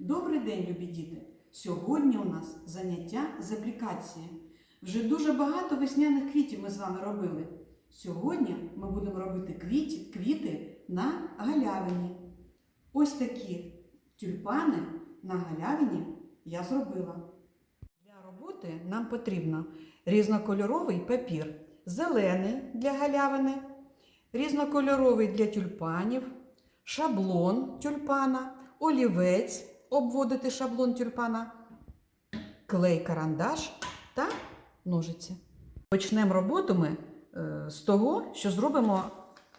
Добрий день, любі діти! Сьогодні у нас заняття з аплікації. Вже дуже багато весняних квітів ми з вами робили. Сьогодні ми будемо робити квіті, квіти на галявині. Ось такі тюльпани на галявині я зробила. Для роботи нам потрібно різнокольоровий папір, зелений для галявини, різнокольоровий для тюльпанів, шаблон тюльпана, олівець, обводити шаблон тюльпана, клей карандаш та ножиці. Почнемо роботу ми е, з того, що зробимо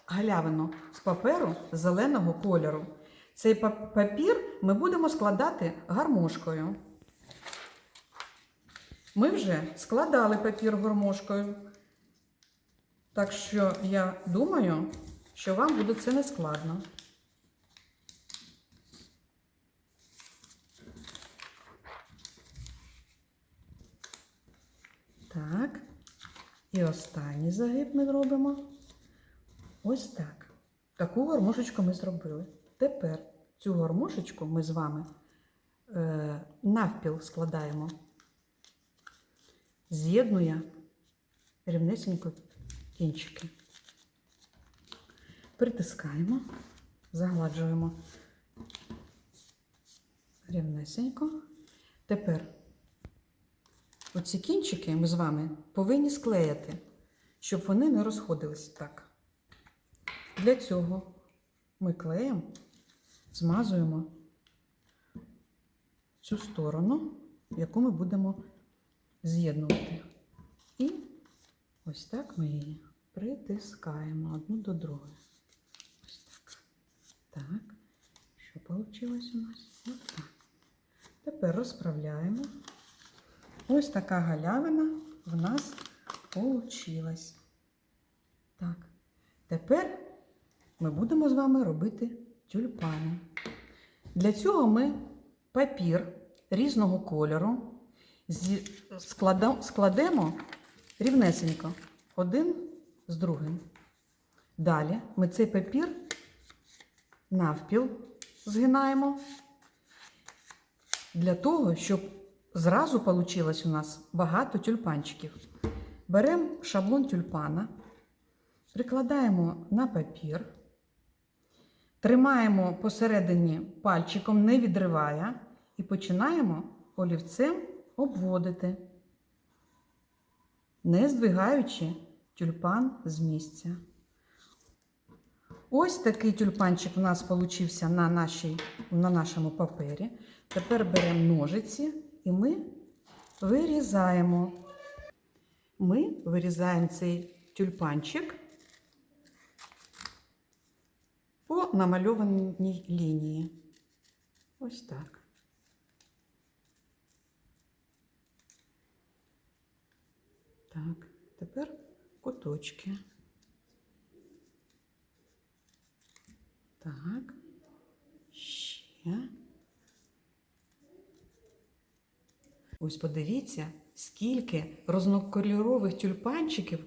галявину з паперу зеленого кольору. Цей папір ми будемо складати гармошкою. Ми вже складали папір гармошкою. Так що я думаю, що вам буде це не складно. Так. І останній загиб ми робимо. Ось так. Таку гармошечку ми зробили. Тепер цю гармошечку ми з вами е, навпіл складаємо. З'єднує рівнесенько кінчики. Притискаємо, загладжуємо рівнесенько. Тепер оці кінчики ми з вами повинні склеїти, щоб вони не розходились так. Для цього ми клеєм змазуємо цю сторону, яку ми будемо з'єднувати. І ось так ми її притискаємо одну до другої. Ось так. Так. Що вийшло у нас? Ось так. Тепер розправляємо. Ось така галявина в нас получилась. Так. Тепер ми будемо з вами робити тюльпани. Для цього ми папір різного кольору складемо рівнесенько один з другим. Далі ми цей папір навпіл згинаємо для того, щоб зразу вийшло у нас багато тюльпанчиків. Беремо шаблон тюльпана, прикладаємо на папір, тримаємо посередині пальчиком, не відриває, і починаємо олівцем обводити, не здвигаючи тюльпан з місця. Ось такий тюльпанчик у нас получився на, нашій, на нашому папері. Тепер беремо ножиці і ми вирізаємо. Ми вирізаємо цей тюльпанчик по намальованій лінії. Ось так. Так, тепер куточки. Так. Ще. Ось подивіться, скільки різнокольорових тюльпанчиків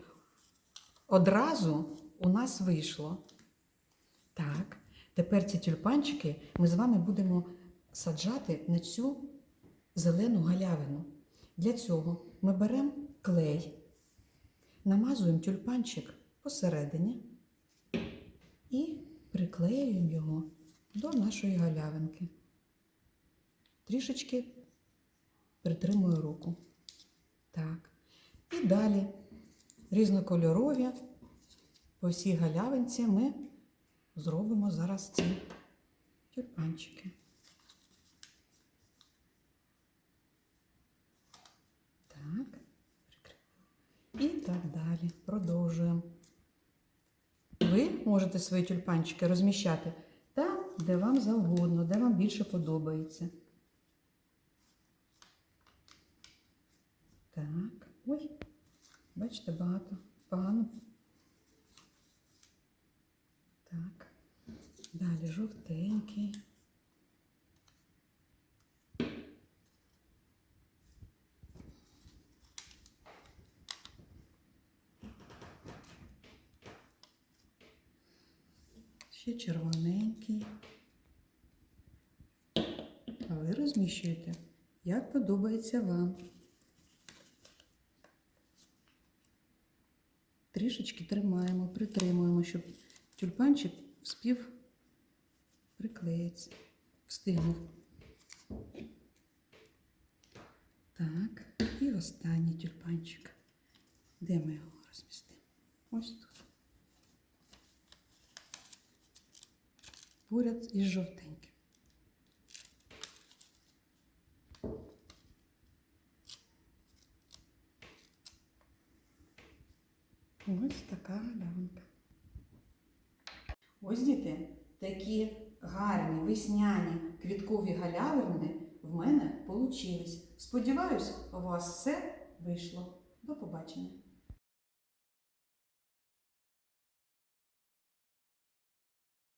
одразу у нас вийшло. Так, тепер ці тюльпанчики ми з вами будемо саджати на цю зелену галявину. Для цього ми беремо клей, намазуємо тюльпанчик посередині і приклеюємо його до нашої галявинки. Трішечки притримую руку. Так. І далі різнокольорові по всій галявинці ми зробимо зараз ці тюльпанчики. Так. І так далі. Продовжуємо. Ви можете свої тюльпанчики розміщати там, де вам завгодно, де вам більше подобається. Так, ой, бачите, багато, погано. Так, далі жовтенький. Ще червоненький. Але розміщуєте, як подобається вам. Трішечки тримаємо, притримуємо, щоб тюльпанчик вспів приклеїться, встигнув. Так, і останній тюльпанчик. Де ми його розмістимо? Ось тут. Поряд із жовтеньким. Ось така галявинка. Ось діти, такі гарні весняні квіткові галявини в мене получились. Сподіваюсь, у вас все вийшло. До побачення.